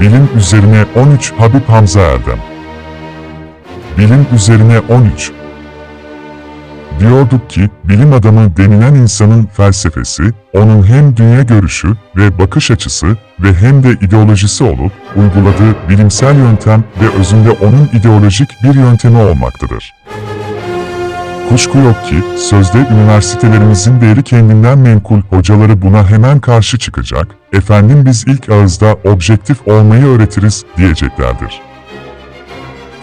Bilim üzerine 13 Habib Hamza Erdem. Bilim üzerine 13. Diyorduk ki, bilim adamı denilen insanın felsefesi, onun hem dünya görüşü ve bakış açısı ve hem de ideolojisi olup, uyguladığı bilimsel yöntem ve özünde onun ideolojik bir yöntemi olmaktadır. Kuşku yok ki, sözde üniversitelerimizin değeri kendinden menkul hocaları buna hemen karşı çıkacak, efendim biz ilk ağızda objektif olmayı öğretiriz diyeceklerdir.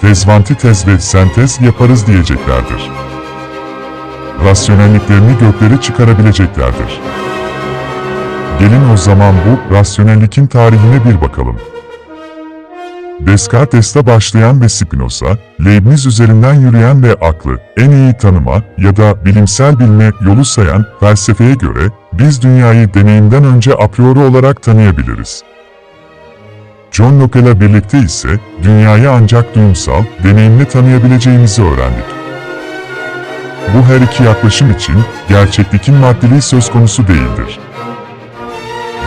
Tezvanti tez ve sentez yaparız diyeceklerdir. Rasyonelliklerini göklere çıkarabileceklerdir. Gelin o zaman bu rasyonellikin tarihine bir bakalım. Descartes'te başlayan ve Spinoza, Leibniz üzerinden yürüyen ve aklı en iyi tanıma ya da bilimsel bilme yolu sayan felsefeye göre biz dünyayı deneyimden önce a priori olarak tanıyabiliriz. John Locke ile birlikte ise dünyayı ancak duyumsal, deneyimle tanıyabileceğimizi öğrendik. Bu her iki yaklaşım için gerçeklikin maddeliği söz konusu değildir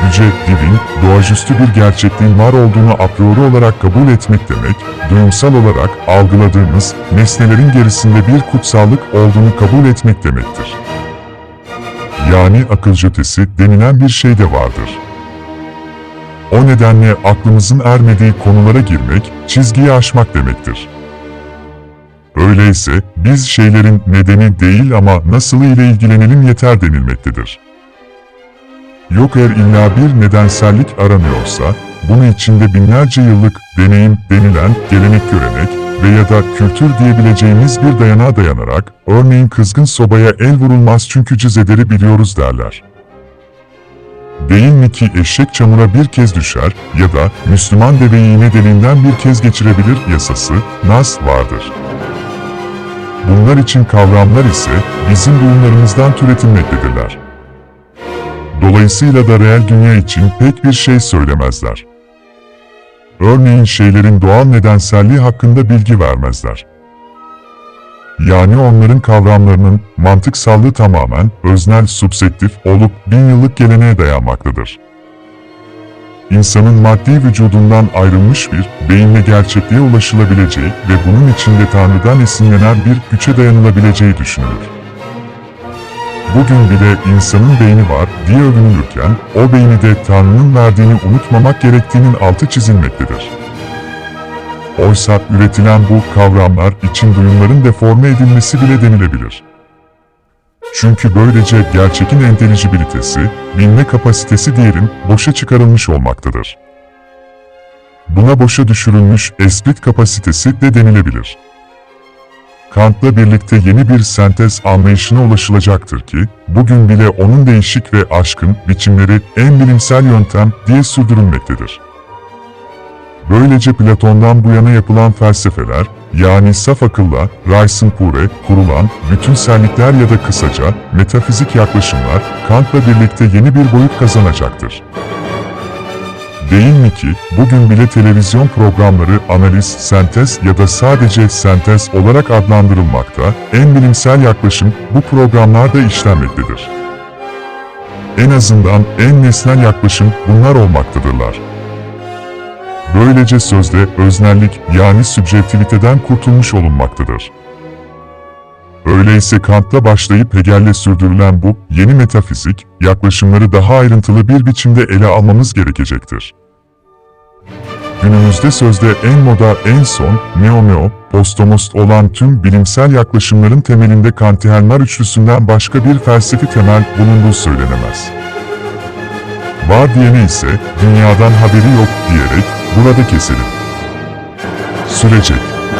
yüce, divin, doğaüstü bir gerçekliğin var olduğunu a priori olarak kabul etmek demek, duyumsal olarak algıladığımız nesnelerin gerisinde bir kutsallık olduğunu kabul etmek demektir. Yani akılcı ötesi denilen bir şey de vardır. O nedenle aklımızın ermediği konulara girmek, çizgiyi aşmak demektir. Öyleyse biz şeylerin nedeni değil ama nasılı ile ilgilenelim yeter denilmektedir. Yok eğer illa bir nedensellik aranıyorsa, bunu içinde binlerce yıllık deneyim denilen gelenek görenek ve ya da kültür diyebileceğimiz bir dayanağa dayanarak, örneğin kızgın sobaya el vurulmaz çünkü cizederi biliyoruz derler. Değil mi ki eşek çamura bir kez düşer ya da Müslüman deveyi iğne bir kez geçirebilir yasası, nas vardır. Bunlar için kavramlar ise bizim duyumlarımızdan türetilmektedirler. Dolayısıyla da reel dünya için pek bir şey söylemezler. Örneğin şeylerin doğal nedenselliği hakkında bilgi vermezler. Yani onların kavramlarının mantıksallığı tamamen öznel subsektif olup bin yıllık geleneğe dayanmaktadır. İnsanın maddi vücudundan ayrılmış bir, beyinle gerçekliğe ulaşılabileceği ve bunun içinde Tanrı'dan esinlenen bir güce dayanılabileceği düşünülür. Bugün bile insanın beyni var diye övünülürken, o beyni de Tanrı'nın verdiğini unutmamak gerektiğinin altı çizilmektedir. Oysa üretilen bu kavramlar için duyumların deforme edilmesi bile denilebilir. Çünkü böylece gerçekin entelijibilitesi, bilme kapasitesi diyelim, boşa çıkarılmış olmaktadır. Buna boşa düşürülmüş esprit kapasitesi de denilebilir. Kant'la birlikte yeni bir sentez anlayışına ulaşılacaktır ki, bugün bile onun değişik ve aşkın biçimleri en bilimsel yöntem diye sürdürülmektedir. Böylece Platon'dan bu yana yapılan felsefeler, yani saf akılla, Reisenpure kurulan bütünsellikler ya da kısaca metafizik yaklaşımlar, Kant'la birlikte yeni bir boyut kazanacaktır. Değil mi ki, bugün bile televizyon programları analiz, sentez ya da sadece sentez olarak adlandırılmakta, en bilimsel yaklaşım bu programlarda işlenmektedir. En azından en nesnel yaklaşım bunlar olmaktadırlar. Böylece sözde öznellik yani sübjektiviteden kurtulmuş olunmaktadır. Öyleyse Kant'la başlayıp Hegel'le sürdürülen bu yeni metafizik yaklaşımları daha ayrıntılı bir biçimde ele almamız gerekecektir. Günümüzde sözde en moda, en son, neo-neo, postomost olan tüm bilimsel yaklaşımların temelinde Kantihelmar üçlüsünden başka bir felsefi temel bulunduğu söylenemez. Var diyene ise dünyadan haberi yok diyerek burada keselim. Sürecek.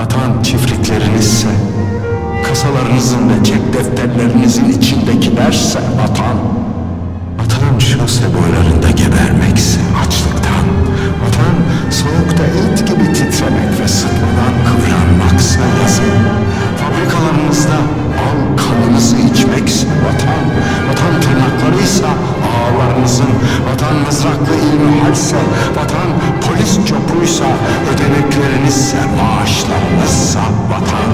Vatan çiftliklerinizse, kasalarınızın ve cep defterlerinizin içindekilerse vatan, vatan şose boylarında gebermekse açlıktan, vatan soğukta et gibi titremek ödeneklerinizse, maaşlarınızsa vatan,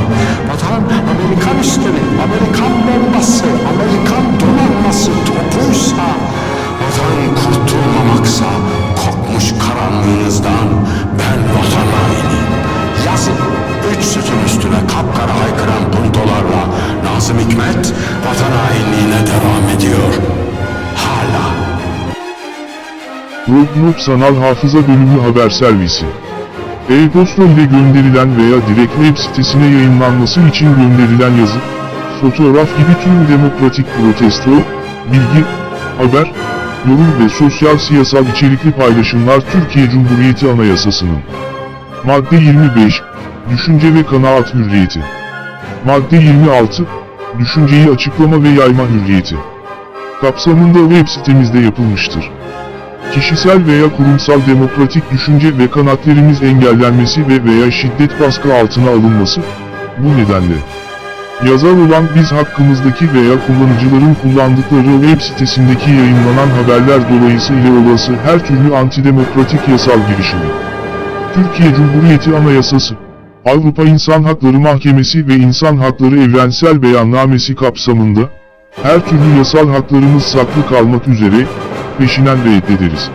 vatan Amerikan üstleri, Amerikan bombası, Amerikan donanması topuysa, vatan kurtulmamaksa, kokmuş karanlığınızdan ben vatan hainiyim. Yazın üç sütun üstüne kapkara haykıran puntolarla Nazım Hikmet vatan hainliğine devam ediyor. Hala. Roblox Sanal Hafıza Bölümü Haber Servisi E-posta ile gönderilen veya direkt web sitesine yayınlanması için gönderilen yazı, fotoğraf gibi tüm demokratik protesto, bilgi, haber, yorum ve sosyal siyasal içerikli paylaşımlar Türkiye Cumhuriyeti Anayasası'nın Madde 25, Düşünce ve kanaat hürriyeti. Madde 26, Düşünceyi açıklama ve yayma hürriyeti. Kapsamında web sitemizde yapılmıştır. Kişisel veya kurumsal demokratik düşünce ve kanaatlerimiz engellenmesi ve veya şiddet baskı altına alınması, bu nedenle yazar olan biz hakkımızdaki veya kullanıcıların kullandıkları web sitesindeki yayınlanan haberler dolayısıyla olası her türlü antidemokratik yasal girişimi, Türkiye Cumhuriyeti Anayasası, Avrupa İnsan Hakları Mahkemesi ve İnsan Hakları Evrensel Beyannamesi kapsamında, her türlü yasal haklarımız saklı kalmak üzere, peşinen reddederiz.